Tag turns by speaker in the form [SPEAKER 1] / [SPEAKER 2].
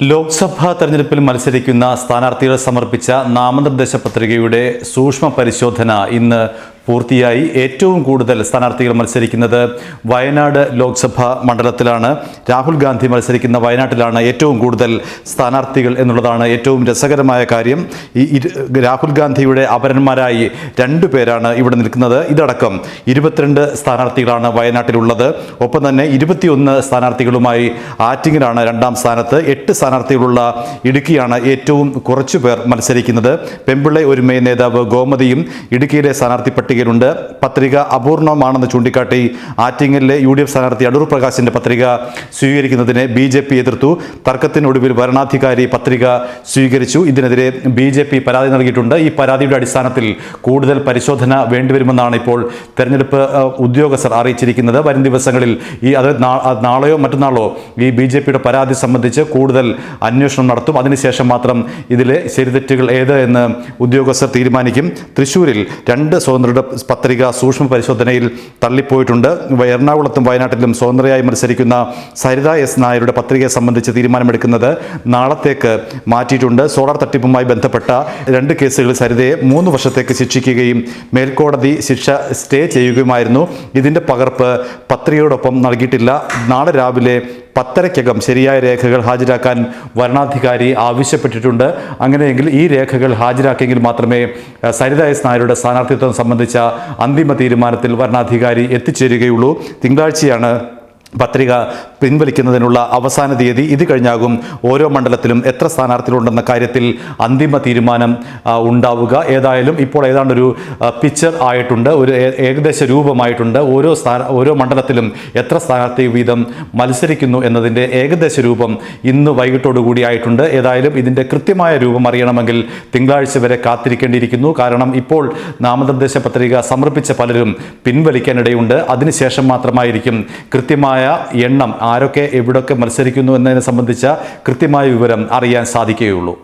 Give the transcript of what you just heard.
[SPEAKER 1] ലോക്സഭാ തെരഞ്ഞെടുപ്പിൽ മത്സരിക്കുന്ന സ്ഥാനാർത്ഥികൾ സമർപ്പിച്ച നാമനിർദ്ദേശ പത്രികയുടെ സൂക്ഷ്മ പരിശോധന ഇന്ന് പൂർത്തിയായി ഏറ്റവും കൂടുതൽ സ്ഥാനാർത്ഥികൾ മത്സരിക്കുന്നത് വയനാട് ലോക്സഭാ മണ്ഡലത്തിലാണ്. രാഹുൽ ഗാന്ധി മത്സരിക്കുന്ന വയനാട്ടിലാണ് ഏറ്റവും കൂടുതൽ സ്ഥാനാർത്ഥികൾ എന്നുള്ളതാണ് ഏറ്റവും രസകരമായ കാര്യം. ഈ രാഹുൽ ഗാന്ധിയുടെ അപരന്മാരായി രണ്ടു പേരാണ് ഇവിടെ നിൽക്കുന്നത്. ഇതടക്കം ഇരുപത്തിരണ്ട് സ്ഥാനാർത്ഥികളാണ് വയനാട്ടിലുള്ളത്. ഒപ്പം തന്നെ ഇരുപത്തിയൊന്ന് സ്ഥാനാർത്ഥികളുമായി ആറ്റിങ്ങിലാണ് രണ്ടാം സ്ഥാനത്ത്. എട്ട് സ്ഥാനാർത്ഥികളുള്ള ഇടുക്കിയാണ് ഏറ്റവും കുറച്ചു പേർ മത്സരിക്കുന്നത്. പെമ്പിള്ളை ഒരുമയ നേതാവ് ഗോമതിയും ഇടുക്കിയിലെ സ്ഥാനാർത്ഥി പട്ടികയിലുണ്ട് പത്രിക അപൂർണമാണെന്ന് ചൂണ്ടിക്കാട്ടി ആറ്റിങ്ങലിലെ യു ഡി എഫ് സ്ഥാനാർത്ഥി അടൂർ പ്രകാശിന്റെ പത്രിക സ്വീകരിക്കുന്നതിനെ ബി ജെ പി എതിർത്തു. തർക്കത്തിനൊടുവിൽ വരണാധികാരി പത്രിക സ്വീകരിച്ചു. ഇതിനെതിരെ ബി ജെ പി പരാതി നൽകിയിട്ടുണ്ട്. ഈ പരാതിയുടെ അടിസ്ഥാനത്തിൽ കൂടുതൽ പരിശോധന വേണ്ടിവരുമെന്നാണ് ഇപ്പോൾ തെരഞ്ഞെടുപ്പ് ഉദ്യോഗസ്ഥർ അറിയിച്ചിരിക്കുന്നത്. വരും ദിവസങ്ങളിൽ ഈ അത് നാളെയോ മറ്റന്നാളോ ഈ ബി ജെ പിയുടെ പരാതി സംബന്ധിച്ച് കൂടുതൽ അന്വേഷണം നടത്തും. അതിനുശേഷം മാത്രം ഇതിലെ ശരിതെറ്റുകൾ ഏത് എന്ന് ഉദ്യോഗസ്ഥർ തീരുമാനിക്കും. തൃശ്ശൂരിൽ രണ്ട് സ്വതന്ത്രരുടെ പത്രിക സൂക്ഷ്മ പരിശോധനയിൽ തള്ളിപ്പോയിട്ടുണ്ട്. എറണാകുളത്തും വയനാട്ടിലും സ്വതന്ത്രയായി മത്സരിക്കുന്ന സരിത എസ് നായരുടെ പത്രികയെ സംബന്ധിച്ച് തീരുമാനമെടുക്കുന്നത് നാളത്തേക്ക് മാറ്റിയിട്ടുണ്ട്. സോളാർ തട്ടിപ്പുമായി ബന്ധപ്പെട്ട രണ്ട് കേസുകളിൽ സരിതയെ മൂന്ന് വർഷത്തേക്ക് ശിക്ഷിക്കുകയും മേൽക്കോടതി ശിക്ഷ സ്റ്റേ ചെയ്യുകയുമായിരുന്നു. ഇതിന്റെ പകർപ്പ് പത്രികയോടൊപ്പം നൽകിയിട്ടില്ല. നാളെ രാവിലെ പത്തരയ്ക്കകം ശരിയായ രേഖകൾ ഹാജരാക്കാൻ വരണാധികാരി ആവശ്യപ്പെട്ടിട്ടുണ്ട്. അങ്ങനെയെങ്കിൽ ഈ രേഖകൾ ഹാജരാക്കിയെങ്കിൽ മാത്രമേ സരിത എസ് നായരുടെ സ്ഥാനാർത്ഥിത്വം സംബന്ധിച്ച അന്തിമ തീരുമാനത്തിൽ വരണാധികാരി എത്തിച്ചേരുകയുള്ളൂ. തിങ്കളാഴ്ചയാണ് പത്രിക പിൻവലിക്കുന്നതിനുള്ള അവസാന തീയതി ഇത് കഴിഞ്ഞാകും ഓരോ മണ്ഡലത്തിലും എത്ര സ്ഥാനാർത്ഥികളുണ്ടെന്ന കാര്യത്തിൽ അന്തിമ തീരുമാനം ഉണ്ടാവുക. ഏതായാലും ഇപ്പോൾ ഏതാണ്ടൊരു ഒരു പിക്ചർ ആയിട്ടുണ്ട്. ഒരു ഏകദേശ രൂപമായിട്ടുണ്ട്. ഓരോ സ്ഥാന ഓരോ മണ്ഡലത്തിലും എത്ര സ്ഥാനാർത്ഥി വീതം മത്സരിക്കുന്നു എന്നതിന്റെ ഏകദേശ രൂപം ഇന്ന് വൈകിട്ടോടുകൂടി ആയിട്ടുണ്ട്. ഏതായാലും ഇതിന്റെ കൃത്യമായ രൂപം അറിയണമെങ്കിൽ തിങ്കളാഴ്ച വരെ കാത്തിരിക്കേണ്ടിയിരിക്കുന്നു. കാരണം ഇപ്പോൾ നാമനിർദ്ദേശ പത്രിക സമർപ്പിച്ച പലരും പിൻവലിക്കാനിടയുണ്ട്. അതിനുശേഷം മാത്രമായിരിക്കും കൃത്യമായ എണ്ണം ആരൊക്കെ എവിടൊക്കെ മത്സരിക്കുന്നു എന്നതിനെ സംബന്ധിച്ച കൃത്യമായ വിവരം അറിയാൻ സാധിക്കുകയുള്ളൂ.